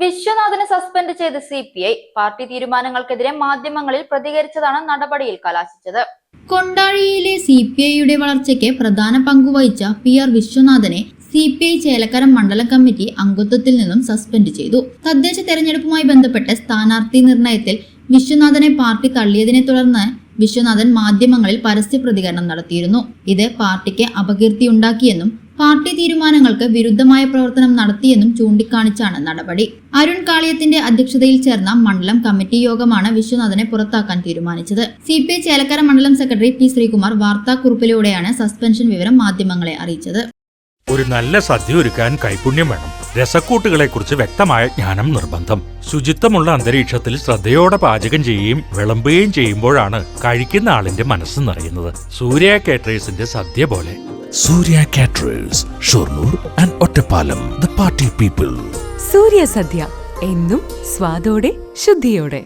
വിശ്വനാഥനെ suspend ചെയ്ത് C P I party തീരുമാനങ്ങൾക്കെതിരെ മാധ്യമങ്ങളിൽ പ്രതികരിച്ചതാണ് നടപടിയിൽ കലാശിച്ചത്. കൊണ്ടാഴിയിലെ സി പി ഐയുടെ വളർച്ചയ്ക്ക് പ്രധാന പങ്കുവഹിച്ച പി ആർ വിശ്വനാഥനെ സി പി ഐ ചേലക്കര മണ്ഡല കമ്മിറ്റി അംഗത്വത്തിൽ നിന്നും സസ്പെൻഡ് ചെയ്തു. തദ്ദേശ തെരഞ്ഞെടുപ്പുമായി ബന്ധപ്പെട്ട് സ്ഥാനാർത്ഥി നിർണയത്തിൽ വിശ്വനാഥനെ പാർട്ടി തള്ളിയതിനെ തുടർന്ന് വിശ്വനാഥൻ മാധ്യമങ്ങളിൽ പരസ്യ പ്രതികരണം നടത്തിയിരുന്നു. ഇത് പാർട്ടിക്ക് അപകീർത്തിയുണ്ടാക്കിയെന്നും പാർട്ടി തീരുമാനങ്ങൾക്ക് വിരുദ്ധമായ പ്രവർത്തനം നടത്തിയെന്നും ചൂണ്ടിക്കാണിച്ചാണ് നടപടി. അരുൺ കാളിയത്തിന്റെ അധ്യക്ഷതയിൽ ചേർന്ന മണ്ഡലം കമ്മിറ്റി യോഗമാണ് വിശ്വനാഥനെ പുറത്താക്കാൻ തീരുമാനിച്ചത്. സി പി ഐ ചേലക്കര മണ്ഡലം സെക്രട്ടറി പി ശ്രീകുമാർ വാർത്താക്കുറിപ്പിലൂടെയാണ് സസ്പെൻഷൻ വിവരം മാധ്യമങ്ങളെ അറിയിച്ചത്. ഒരു നല്ല സദ്യ ഒരുക്കാൻ കൈപുണ്യം വേണം. രസക്കൂട്ടുകളെ കുറിച്ച് വ്യക്തമായ ജ്ഞാനം നിർബന്ധം. ശുചിത്വമുള്ള അന്തരീക്ഷത്തിൽ ശ്രദ്ധയോടെ പാചകം ചെയ്യുകയും വിളമ്പുകയും ചെയ്യുമ്പോഴാണ് കഴിക്കുന്ന ആളിന്റെ മനസ്സ് നിറയുന്നത്. സൂര്യ കേറ്ററേഴ്സിന്റെ സദ്യ പോലെ. Surya caterers Shoranur and Ottapalam the party people Surya സദ്യ എന്നും സ്വാദോടെ ശുദ്ധിയോടെ.